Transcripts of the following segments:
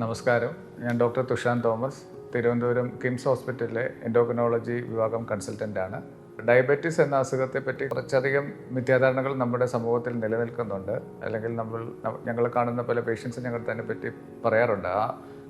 നമസ്കാരം. ഞാൻ doctor തുഷാൻ Thomas Thiruvananthapuram KIMS ഹോസ്പിറ്റലിലെ എൻഡോക്രിനോളജി വിഭാഗം കൺസൾട്ടന്റാണ് ഡയബറ്റിസ് എന്ന അസുഖത്തെപ്പറ്റി കുറച്ചധികം മിഥ്യാധാരണകൾ നമ്മുടെ സമൂഹത്തിൽ നിലനിൽക്കുന്നുണ്ട്. അല്ലെങ്കിൽ നമ്മൾ ഞങ്ങൾ കാണുന്ന പല പേഷ്യൻസും ഞങ്ങൾ തന്നെ പറ്റി പറയാറുണ്ട്. ആ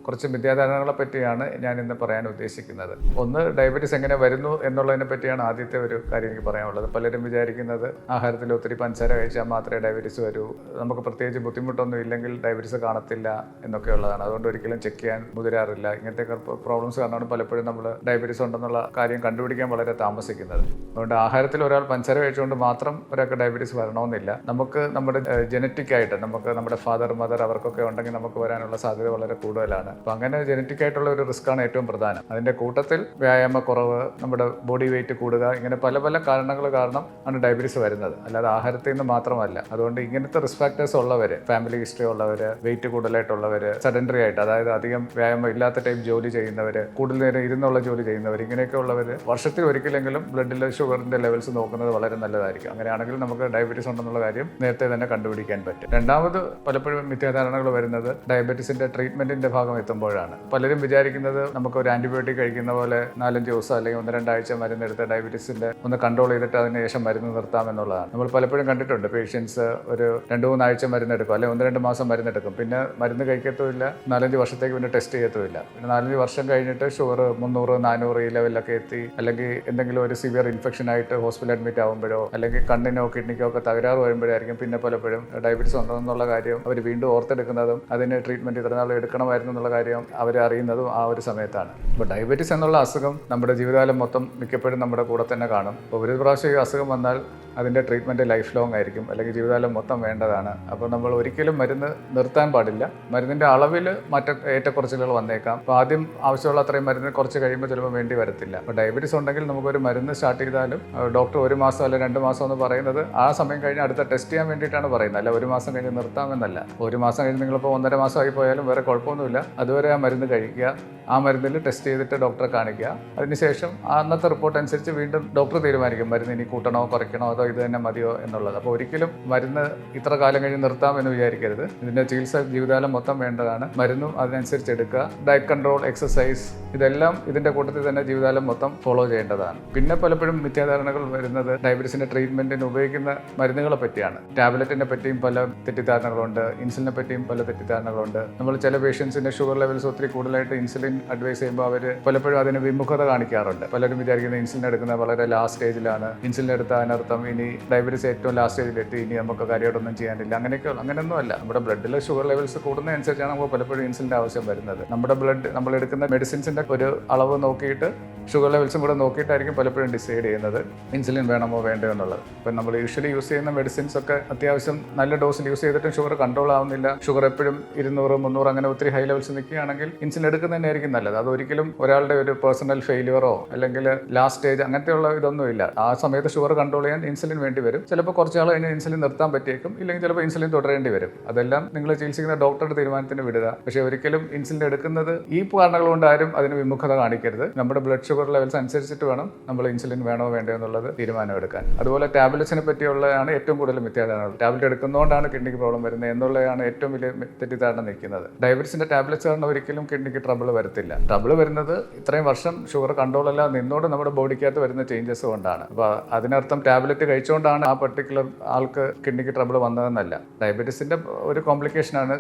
കുറച്ച് മിഥ്യാധാരണകളെ പറ്റിയാണ് ഞാൻ ഇന്ന് പറയാൻ ഉദ്ദേശിക്കുന്നത്. ഒന്ന് ഡയബറ്റീസ് എങ്ങനെ വരുന്നു എന്നുള്ളതിനെ പറ്റിയാണ് ആദ്യത്തെ ഒരു കാര്യം എനിക്ക് പറയാനുള്ളത്. പലരും വിചാരിക്കുന്നത് ആഹാരത്തിൽ ഒത്തിരി പഞ്ചസാര കഴിച്ചാൽ മാത്രമേ ഡയബറ്റീസ് വരൂ. നമുക്ക് പ്രത്യേകിച്ച് ബുദ്ധിമുട്ടൊന്നും ഇല്ലെങ്കിൽ ഡയബറ്റീസ് കാണത്തില്ല എന്നൊക്കെ ഉള്ളതാണ് അതുകൊണ്ട് ഒരിക്കലും ചെക്ക് ചെയ്യാൻ മുതിരാറില്ല. ഇങ്ങനത്തെ പ്രോബ്ലംസ് കാരണമാണ് പലപ്പോഴും നമ്മൾ ഡയബറ്റീസ് ഉണ്ടെന്നുള്ള കാര്യം കണ്ടുപിടിക്കാൻ വളരെ താമസിക്കുന്നത്. അതുകൊണ്ട് ആഹാരത്തിൽ ഒരാൾ പഞ്ചസാര കഴിച്ചുകൊണ്ട് മാത്രം ഒരാൾക്ക് ഡയബറ്റീസ് വരണമെന്നില്ല. നമുക്ക് നമ്മുടെ ജനറ്റിക് ആയിട്ട് നമുക്ക് നമ്മുടെ ഫാദർ മദർ അവർക്കൊക്കെ ഉണ്ടെങ്കിൽ നമുക്ക് വരാനുള്ള സാധ്യത വളരെ കൂടുതലാണ്. അപ്പോൾ അങ്ങനെ ജനറ്റിക് ആയിട്ടുള്ള ഒരു റിസ്ക് ആണ് ഏറ്റവും പ്രധാനം. അതിന്റെ കൂട്ടത്തിൽ വ്യായാമക്കുറവ് നമ്മുടെ ബോഡി വെയിറ്റ് കൂടുക ഇങ്ങനെ പല പല കാരണങ്ങൾ കാരണം ആണ് ഡയബറ്റീസ് വരുന്നത്. അല്ലാതെ ആഹാരത്തിൽ നിന്ന് മാത്രമല്ല അതുകൊണ്ട് ഇങ്ങനത്തെ റിസ്ക് ഫാക്ടേഴ്സ് ഉള്ളവർ ഫാമിലി ഹിസ്റ്ററി ഉള്ളവർ വെയിറ്റ് കൂടുതലായിട്ടുള്ളവർ സെഡൻഡറി ആയിട്ട് അതായത് അധികം വ്യായാമം ഇല്ലാത്ത ടൈപ്പ് ജോലി ചെയ്യുന്നവർ കൂടുതൽ നേരം ഇരുന്നുള്ള ജോലി ചെയ്യുന്നവർ ഇങ്ങനെയൊക്കെ ഉള്ളവർ വർഷത്തിൽ ഒരിക്കലെങ്കിലും ബ്ലഡിലെ ഷുഗറിന്റെ ലെവൽസ് നോക്കുന്നത് വളരെ നല്ലതായിരിക്കും. അങ്ങനെയാണെങ്കിൽ നമുക്ക് ഡയബറ്റീസ് ഉണ്ടെന്നുള്ള കാര്യം നേരത്തെ തന്നെ കണ്ടുപിടിക്കാൻ പറ്റും. രണ്ടാമത് പലപ്പോഴും മിഥ്യാധാരണകൾ വരുന്നത് ഡയബറ്റീസിന്റെ ട്രീറ്റ്മെന്റിന്റെ ഭാഗം എത്തുമ്പോഴാണ്. പലരും വിചാരിക്കുന്നത് നമുക്ക് ഒരു ആന്റിബയോട്ടിക് കഴിക്കുന്ന പോലെ നാലഞ്ച് ദിവസം അല്ലെങ്കിൽ ഒന്ന് രണ്ടാഴ്ച മരുന്നെടുത്ത് ഡയബറ്റീസിന്റെ ഒന്ന് കൺട്രോൾ ചെയ്തിട്ട് അതിന് ശേഷം മരുന്ന് നിർത്താം എന്നുള്ളതാണ്. നമ്മൾ പലപ്പോഴും കണ്ടിട്ടുണ്ട് പേഷ്യൻസ് ഒരു രണ്ട് മൂന്നാഴ്ച മരുന്നെടുക്കും അല്ലെങ്കിൽ ഒന്ന് രണ്ട് മാസം മരുന്നെടുക്കും. പിന്നെ മരുന്ന് കഴിക്കത്തുമില്ല നാലഞ്ച് വർഷത്തേക്ക് പിന്നെ ടെസ്റ്റ് ചെയ്യത്തുമില്ല. പിന്നെ നാലഞ്ച് വർഷം കഴിഞ്ഞിട്ട് ഷുഗർ മുന്നൂറ് നാനൂറ് ഈ ലെവലിലൊക്കെ എത്തി അല്ലെങ്കിൽ എന്തെങ്കിലും ഒരു സിവിയർ ഇൻഫെക്ഷൻ ആയിട്ട് ഹോസ്പിറ്റൽ അഡ്മിറ്റ് ആകുമ്പോഴോ അല്ലെങ്കിൽ കണ്ണിനോ കിഡ്നിക്കോ ഒക്കെ തകരാറ് വരുമ്പോഴായിരിക്കും പിന്നെ പലപ്പോഴും ഡയബറ്റീസ് ഉണ്ടോ എന്നുള്ള കാര്യം അവർ വീണ്ടും ഓർത്തെടുക്കുന്നതും അതിന് ട്രീറ്റ്മെന്റ് ഇത്ര നാൾ എടുക്കണമായിരുന്നു എന്നുള്ള കാര്യം അവർ അറിയുന്നതും ആ ഒരു സമയത്താണ്. ഇപ്പോൾ ഡയബറ്റീസ് എന്നുള്ള അസുഖം നമ്മുടെ ജീവിതകാലം മൊത്തം മിക്കപ്പോഴും നമ്മുടെ കൂടെ തന്നെ കാണും. അപ്പോൾ ഒരു പ്രാവശ്യം ഈ അസുഖം വന്നാൽ അതിന്റെ ട്രീറ്റ്മെന്റ് ലൈഫ് ലോങ് ആയിരിക്കും. അല്ലെങ്കിൽ ജീവിതകാലം മൊത്തം വേണ്ടതാണ്. അപ്പോൾ നമ്മൾ ഒരിക്കലും മരുന്ന് നിർത്താൻ പാടില്ല. മരുന്നിന്റെ അളവിൽ മറ്റ ഏറ്റക്കുറച്ചിലുകൾ വന്നേക്കാം. അപ്പോൾ ആദ്യം ആവശ്യമുള്ള അത്രയും മരുന്ന് കുറച്ച് കഴിയുമ്പോൾ ചിലപ്പോൾ വേണ്ടി വരത്തില്ല. അപ്പോൾ ഡയബറ്റീസ് ഉണ്ടെങ്കിൽ നമുക്കൊരു മരുന്ന് സ്റ്റാർട്ട് ചെയ്താലും ഡോക്ടർ ഒരു മാസം അല്ലെങ്കിൽ രണ്ട് മാസം എന്ന് പറയുന്നത് ആ സമയം കഴിഞ്ഞ് അടുത്ത ടെസ്റ്റ് ചെയ്യാൻ വേണ്ടിയിട്ടാണ് പറയുന്നത്. അല്ല ഒരു മാസം കഴിഞ്ഞ് നിർത്താമെന്നല്ല. ഒരു മാസം കഴിഞ്ഞ് നിങ്ങളിപ്പോൾ ഒന്നര മാസമായി പോയാലും വേറെ കുഴപ്പമൊന്നുമില്ല. അതുവരെ ആ മരുന്ന് കഴിക്കുക. ആ മരുന്നിൽ ടെസ്റ്റ് ചെയ്തിട്ട് ഡോക്ടറെ കാണിക്കുക. അതിനുശേഷം അന്നത്തെ റിപ്പോർട്ട് അനുസരിച്ച് വീണ്ടും ഡോക്ടർ തീരുമാനിക്കും മരുന്ന് ഇനി കൂട്ടണോ കുറയ്ക്കണോ അതോ ഇത് തന്നെ മതിയോ എന്നുള്ളത്. അപ്പോൾ ഒരിക്കലും മരുന്ന് ഇത്ര കാലം കഴിഞ്ഞ് നിർത്താമെന്ന് വിചാരിക്കരുത്. ഇതിന്റെ ചികിത്സ ജീവിതകാലം മൊത്തം വേണ്ടതാണ്. മരുന്നും അതിനനുസരിച്ച് എടുക്കുക. ഡയറ്റ് കൺട്രോൾ എക്സസൈസ് ഇതെല്ലാം ഇതിന്റെ കൂട്ടത്തിൽ തന്നെ ജീവിതകാലം മൊത്തം ഫോളോ ചെയ്യേണ്ടതാണ്. പിന്നെ പലപ്പോഴും മിഥ്യാധാരണകൾ വരുന്നത് ഡയബറ്റീസിന്റെ ട്രീറ്റ്മെന്റിന് ഉപയോഗിക്കുന്ന മരുന്നുകളെ പറ്റിയാണ്. ടാബ്ലറ്റിനെ പറ്റിയും പല തെറ്റിദ്ധാരണകളുണ്ട്. ഇൻസുലിനെ പറ്റിയും പല തെറ്റിദ്ധാരണകളുണ്ട്. നമ്മൾ ചില പേഷ്യൻസിന്റെ ഷുഗർ ലെവൽസ് ഒത്തിരി കൂടുതലായിട്ട് ഇൻസുലിൻ അഡ്വൈസ് ചെയ്യുമ്പോൾ അവർ പലപ്പോഴും അതിന് വിമുഖത കാണിക്കാറുണ്ട്. പലരും വിചാരിക്കുന്ന ഇൻസുലിൻ എടുക്കുന്നത് വളരെ ലാസ്റ്റ് സ്റ്റേജിലാണ് ഇൻസുലിൻ എടുത്ത അതിനർത്ഥം ഇനി ഡയബറ്റീസ് ഏറ്റവും ലാസ്റ്റ് സ്റ്റേജിലെത്തി ഇനി നമുക്ക് കാര്യമായിട്ടൊന്നും ചെയ്യാനില്ല. അങ്ങനെയൊക്കെ അങ്ങനെയൊന്നും അല്ല. നമ്മുടെ ബ്ലഡിലെ ഷുഗർ ലെവൽസ് കൂടുന്നതനുസരിച്ചാണ് നമുക്ക് പലപ്പോഴും ഇൻസുലിന്റെ ആവശ്യം വരുന്നത്. നമ്മുടെ ബ്ലഡ് നമ്മൾ എടുക്കുന്ന മെഡിസിൻസിന്റെ ഒരു അളവ് നോക്കിയിട്ട് ഷുഗർ ലെവൽസും കൂടെ നോക്കിയിട്ടായിരിക്കും പലപ്പോഴും ഡിസൈഡ് ചെയ്യുന്നത് ഇൻസുലിൻ വേണമോ വേണ്ടോ എന്നുള്ളത്. ഇപ്പം നമ്മൾ യൂഷ്വലി യൂസ് ചെയ്യുന്ന മെഡിസിൻസ് ഒക്കെ അത്യാവശ്യം നല്ല ഡോസിൽ യൂസ് ചെയ്തിട്ടും ഷുഗർ കൺട്രോൾ ആവുന്നില്ല. ഷുഗർ എപ്പോഴും ഇരുന്നൂറ് മുന്നൂറ് അങ്ങനെ ഒത്തിരി ഹൈ ലെവൽസ് നിൽക്കുകയാണെങ്കിൽ ഇൻസുലിൻ എടുക്കുന്നതന്നെയായിരിക്കും നല്ലത്. അത് ഒരിക്കലും ഒരാളുടെ ഒരു പേഴ്സണൽ ഫെയിലിയറോ അല്ലെങ്കിൽ ലാസ്റ്റ് സ്റ്റേജ് അങ്ങനത്തെയുള്ള ഇതൊന്നും ഇല്ല ആ സമയത്ത് ഷുഗർ കൺട്രോൾ ചെയ്യാൻ ഇൻസുലിൻ വേണ്ടി വരും. ചിലപ്പോൾ കുറച്ച് നാൾ കഴിഞ്ഞ് ഇൻസുലിൻ നിർത്താൻ പറ്റിയേക്കും. ഇല്ലെങ്കിൽ ചിലപ്പോൾ ഇൻസുലിൻ തുടരേണ്ടി വരും. അതെല്ലാം നിങ്ങൾ ചികിത്സിക്കുന്ന ഡോക്ടറുടെ തീരുമാനത്തിന് വിടുക. പക്ഷേ ഒരിക്കലും ഇൻസുലിൻ എടുക്കുന്നത് ഈ കാരണങ്ങൾ കൊണ്ട് ആരും അതിന് വിമുഖത കാണിക്കരുത്. നമ്മുടെ ബ്ലഡ് ഷുഗർ ലെവൽസ് അനുസരിച്ചിട്ട് വേണം നമ്മൾ ഇൻസുലിൻ വേണോ വേണ്ടോ എന്നുള്ളത് തീരുമാനമെടുക്കാൻ. അതുപോലെ ടാബ്ലറ്റ്സിനെ പറ്റിയുള്ളതാണ് ഏറ്റവും കൂടുതൽ മിഥ്യാധാരണ ടാബ്ലറ്റ് എടുക്കുന്നതുകൊണ്ടാണ് കിഡ്നിക്ക് പ്രോബ്ലം വരുന്നത് എന്നുള്ളതാണ് ഏറ്റവും വലിയ തെറ്റിദ്ധാരണ നിൽക്കുന്നത്. ഡയബറ്റീസിന്റെ ടാബ്ലറ്റ്സ് കാരണം ഒരിക്കലും കിഡ്നിക്ക് ട്രബിൾ വരത്തില്ല. ട്രബിൾ വരുന്നത് ഇത്രയും വർഷം ഷുഗർ കൺട്രോൾ അല്ല നിന്നോട് നമ്മുടെ ബോഡിക്കകത്ത് വരുന്ന ചേഞ്ചസ് കൊണ്ടാണ്. അപ്പോൾ അതിനർത്ഥം ടാബ്ലറ്റ് കഴിച്ചുകൊണ്ടാണ് ആ പെർട്ടിക്കുലർ ആൾക്ക് കിഡ്നിക്ക് ട്രബിൾ വന്നതെന്നല്ല. ഡയബറ്റീസിന്റെ ഒരു കോംപ്ലിക്കേഷനാണ്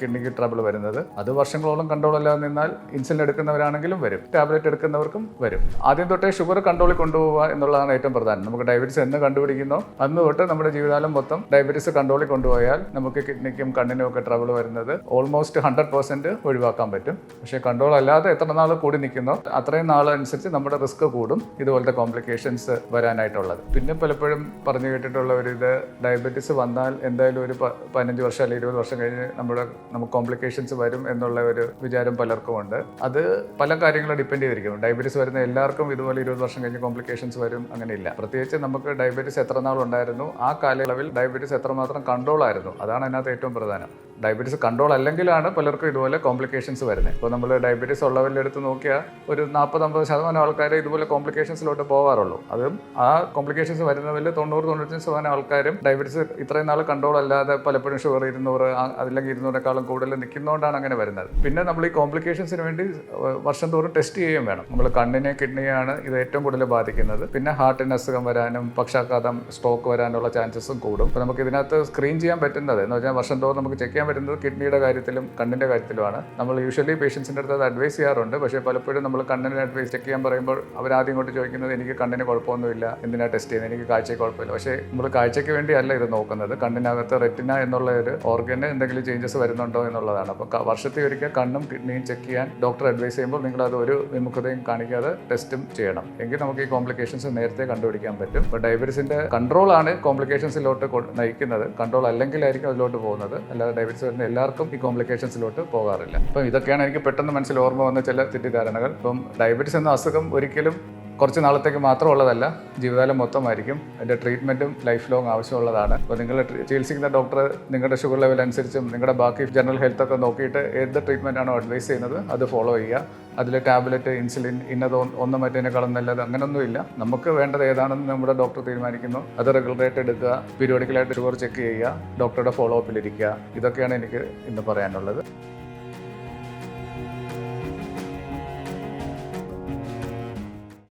കിഡ്നിക്ക് ട്രബിൾ വരുന്നത്. അത് വർഷങ്ങളോളം കൺട്രോൾ അല്ലാതെ നിന്നാൽ ഇൻസുലിൻ എടുക്കുന്നവരാണെങ്കിലും വരും. ടാബ്ലറ്റ് എടുക്കുന്നവർക്കും വരും. ആദ്യം തൊട്ടേ ഷുഗർ കൺട്രോളിൽ കൊണ്ടുപോകുക എന്നുള്ളതാണ് ഏറ്റവും പ്രധാനം. നമുക്ക് ഡയബറ്റീസ് എന്ന് കണ്ടുപിടിക്കുന്നോ. അന്ന് തൊട്ട് നമ്മുടെ ജീവിതകാലം മൊത്തം ഡയബറ്റീസ് കൺട്രോളിൽ കൊണ്ടുപോയാൽ നമുക്ക് കിഡ്നിക്കും കണ്ണിനും ഒക്കെ ട്രബിൾ വരുന്നത് ഓൾമോസ്റ്റ് ഹൺഡ്രഡ് പെർസെന്റ് ഒഴിവാക്കാൻ പറ്റും. പക്ഷേ കൺട്രോൾ അല്ലാതെ എത്ര നാൾ കൂടി നിൽക്കുന്നോ അത്രയും നാൾ അനുസരിച്ച് നമ്മുടെ റിസ്ക് കൂടും ഇതുപോലത്തെ കോംപ്ലിക്കേഷൻസ് വരാനായിട്ടുള്ളത്. പിന്നെ പലപ്പോഴും പറഞ്ഞു കേട്ടിട്ടുള്ള ഒരു ഇത് ഡയബറ്റീസ് വന്നാൽ എന്തായാലും ഒരു പതിനഞ്ച് വർഷം അല്ലെങ്കിൽ ഇരുപത് വർഷം കഴിഞ്ഞ് നമ്മുടെ നമുക്ക് കോംപ്ലിക്കേഷൻസ് വരും എന്നുള്ള ഒരു വിചാരം പലർക്കും ഉണ്ട്. അത് പല കാര്യങ്ങളും ഡിപ്പെൻഡ് ചെയ്തിരിക്കും ഡയബറ്റീസ് വരുന്ന എല്ലാവർക്കും ഇതുപോലെ ഇരുപത് വർഷം കഴിഞ്ഞ് കോംപ്ലിക്കേഷൻസ് വരും അങ്ങനെയില്ല. പ്രത്യേകിച്ച് നമുക്ക് ഡയബറ്റീസ് എത്ര നാൾ ഉണ്ടായിരുന്നു ആ കാലയളവിൽ ഡയബറ്റീസ് എത്രമാത്രം കൺട്രോൾ ആയിരുന്നു അതാണ് അതിനകത്ത് ഏറ്റവും പ്രധാനം. ഡയബറ്റീസ് കൺട്രോൾ അല്ലെങ്കിലാണ് പലർക്കും ഇതുപോലെ കോംപ്ലിക്കേഷൻസ് വരുന്നത്. ഇപ്പോൾ നമ്മൾ ഡയബറ്റീസ് ഉള്ളവരുടെ അടുത്ത് നോക്കിയാൽ ഒരു നാൽപ്പത് അമ്പത് ശതമാനം ആൾക്കാർ ഇതുപോലെ കോംപ്ലിക്കേഷൻസിലോട്ട് പോകാറുള്ളൂ അതും ആ കോംപ്ലിക്കേഷൻസ് വരുന്നവരിൽ തൊണ്ണൂറ് തൊണ്ണൂറ്റഞ്ച് ശതമാനം ആൾക്കാരും ഡയബറ്റീസ് ഇത്രയും നാൾ കൺട്രോൾ അല്ലാതെ പലപ്പോഴും ഷുഗർ ഇരുന്നൂറ് അല്ലെങ്കിൽ ഇരുന്നൂറിനേക്കാളും കൂടുതൽ നിൽക്കുന്നതുകൊണ്ടാണ് അങ്ങനെ വരുന്നത്. പിന്നെ നമ്മൾ ഈ കോംപ്ലിക്കേഷൻസിന് വേണ്ടി വർഷം തോറും ടെസ്റ്റ് ചെയ്യുകയും വേണം. നമ്മൾ കണ്ണിനെ കിഡ്നിയാണ് ഇത് ഏറ്റവും കൂടുതൽ ബാധിക്കുന്നത്. പിന്നെ ഹാർട്ടിന് അസുഖം വരാനും പക്ഷാഘാതം സ്ട്രോക്ക് വരാനുള്ള ചാൻസസും കൂടും. അപ്പോൾ നമുക്ക് ഇതിനകത്ത് സ്ക്രീൻ ചെയ്യാൻ പറ്റുന്നത് എന്ന് വെച്ചാൽ വർഷം തോറും നമുക്ക് ചെക്ക് ചെയ്യാൻ പറ്റുന്നത് കിഡ്നിയുടെ കാര്യത്തിലും കണ്ണിന്റെ കാര്യത്തിലുമാണ്. നമ്മൾ യൂഷ്വലി പേഷ്യൻസിന്റെ അടുത്ത് അത് അഡ്വൈസ് ചെയ്യാറുണ്ട്. പക്ഷേ പലപ്പോഴും നമ്മൾ കണ്ണിനെ അഡ്വൈസ് ചെക്ക് ചെയ്യാൻ പറയുമ്പോൾ അവർ ആദ്യം ഇങ്ങോട്ട് ചോദിക്കുന്നത് എനിക്ക് കണ്ണിന് കുഴപ്പമൊന്നുമില്ല എന്തിനാണ് ടെസ്റ്റ് ചെയ്യുന്നത്? എനിക്ക് കാഴ്ചയ്ക്ക് കുഴപ്പമില്ല. പക്ഷേ നമ്മൾ കാഴ്ചയ്ക്ക് വേണ്ടിയല്ല ഇത് നോക്കുന്നത്. കണ്ണിനകത്ത് റെറ്റിന എന്നുള്ള ഒരു ഓർഗന് എന്തെങ്കിലും ചേഞ്ചസ് വരുന്നുണ്ടോ എന്നുള്ളതാണ്. അപ്പോൾ വർഷത്തിൽ ഒരിക്കൽ കണ്ണും കിഡ്നിയും ചെക്ക് ചെയ്യാൻ ഡോക്ടർ അഡ്വൈസ് ചെയ്യുമ്പോൾ നിങ്ങൾ അത് ഒരു വിമുഖതയും കാണിക്കാതെ ടെസ്റ്റും ചെയ്യണം. എങ്കിൽ നമുക്ക് ഈ കോംപ്ലിക്കേഷൻസ് നേരത്തെ കണ്ടുപിടിക്കാൻ പറ്റും. ഇപ്പോൾ ഡയബറ്റീസിന്റെ കൺട്രോളാണ് കോംപ്ലിക്കേഷൻസിലോട്ട് നയിക്കുന്നത്. കൺട്രോൾ അല്ലെങ്കിലായിരിക്കും അതിലോട്ട് പോകുന്നത്. അല്ലാതെ ഡയബറ്റീസ് വരുന്ന എല്ലാവർക്കും ഈ കോംപ്ലിക്കേഷൻസിലോട്ട് പോകാറില്ല. അപ്പം ഇതൊക്കെയാണ് എനിക്ക് പെട്ടെന്ന് മനസ്സിൽ ഓർമ്മ വന്ന ചില തെറ്റിദ്ധാരണകൾ. ഇപ്പം ഡയബറ്റീസ് എന്ന അസുഖം ഒരിക്കലും കുറച്ച് നാളത്തേക്ക് മാത്രമുള്ളതല്ല ജീവിതകാലം മൊത്തമായിരിക്കും. അതിന്റെ ട്രീറ്റ്മെന്റും ലൈഫ് ലോങ് ആവശ്യമുള്ളതാണ്. അപ്പോൾ നിങ്ങൾ ചികിത്സിക്കുന്ന ഡോക്ടർ നിങ്ങളുടെ ഷുഗർ ലെവൽ അനുസരിച്ചും നിങ്ങളുടെ ബാക്കി ജനറൽ ഹെൽത്ത് ഒക്കെ നോക്കിയിട്ട് ഏത് ട്രീറ്റ്മെന്റ് ആണോ അഡ്വൈസ് ചെയ്യുന്നത് അത് ഫോളോ ചെയ്യുക. അതിൽ ടാബ്ലറ്റ് ഇൻസുലിൻ ഇന്നത് ഒന്നും മറ്റേതിനേക്കാളും നല്ലത് അങ്ങനെയൊന്നുമില്ല നമുക്ക് വേണ്ടത് ഏതാണെന്ന് നമ്മുടെ ഡോക്ടർ തീരുമാനിക്കുന്നു. അത് റെഗുലറായിട്ട് എടുക്കുക പീരിയോഡിക്കലായിട്ട് ഷുഗർ ചെക്ക് ചെയ്യുക ഡോക്ടറുടെ ഫോളോ അപ്പിലിരിക്കുക ഇതൊക്കെയാണ് എനിക്ക് ഇന്ന് പറയാനുള്ളത്.